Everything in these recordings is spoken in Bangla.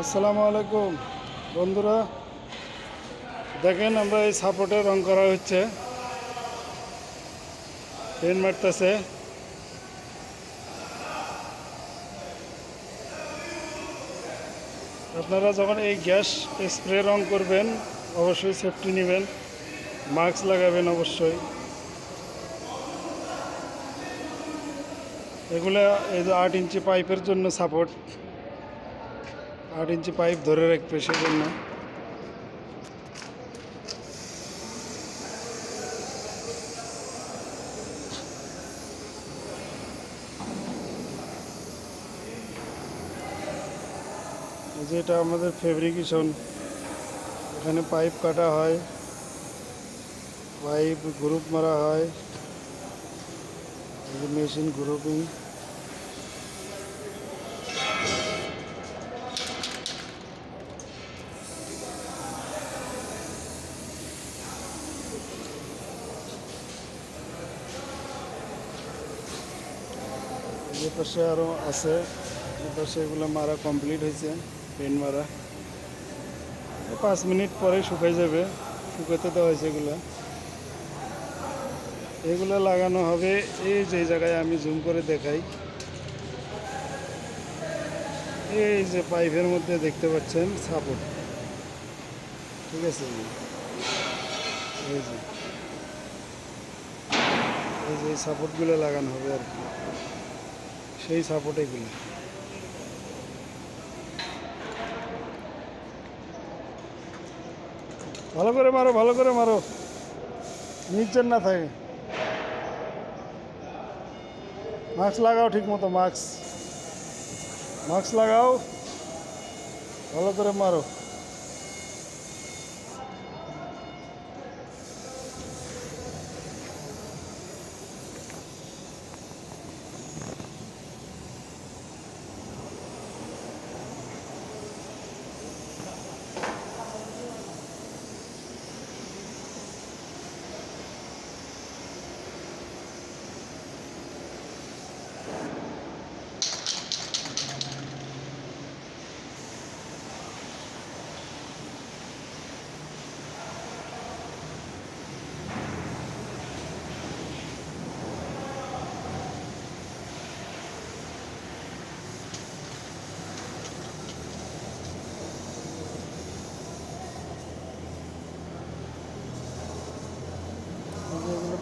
আসসালামু আলাইকুম। বন্ধুরা, দেখেন আমরা এই সাপোর্টে রং করা হচ্ছে। পেন মারতেছে। আপনারা যখন এই গ্যাস স্প্রে রং করবেন, অবশ্যই সেফটি নেবেন। মাস্ক লাগাবেন অবশ্যই। এগুলো এই যে আট ইঞ্চি পাইপের জন্য সাপোর্ট। আট ইঞ্চি পাইপ ধরে রাখবে সেজন্য। এই যে আমাদের ফেব্রিকেশন এখানে পাইপ কাটা হয়, পাইপ গ্রুপ মারা হয়। মেশিন গ্রুপিং যে পাশে আরও আছে এই পাশে এগুলো মারা কমপ্লিট হয়েছে পেন মারা। পাঁচ মিনিট পরে শুকাই যাবে শুকাতে দেওয়া হয়েছে এগুলো। এগুলো লাগানো হবে, এই যে জায়গায় আমি জুম করে দেখাই। এই যে পাইপের মধ্যে দেখতে পাচ্ছেন সাপোর্ট ঠিক আছে? এই যে। এই যে সাপোর্টগুলো লাগানো হবে আর কি। সেই সাপোর্ট এগুলো ভালো করে মারো, ভালো করে মারো। নিচের না থাকে। মাস্ক লাগাও ঠিক মতো মাস্ক। মাস্ক লাগাও। ভালো করে মারো।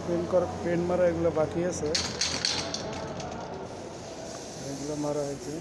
এই যে এগুলো পেন্ট করা পেন্ট মারা এগুলো বাকি আছে এগুলো মারা হয়েছে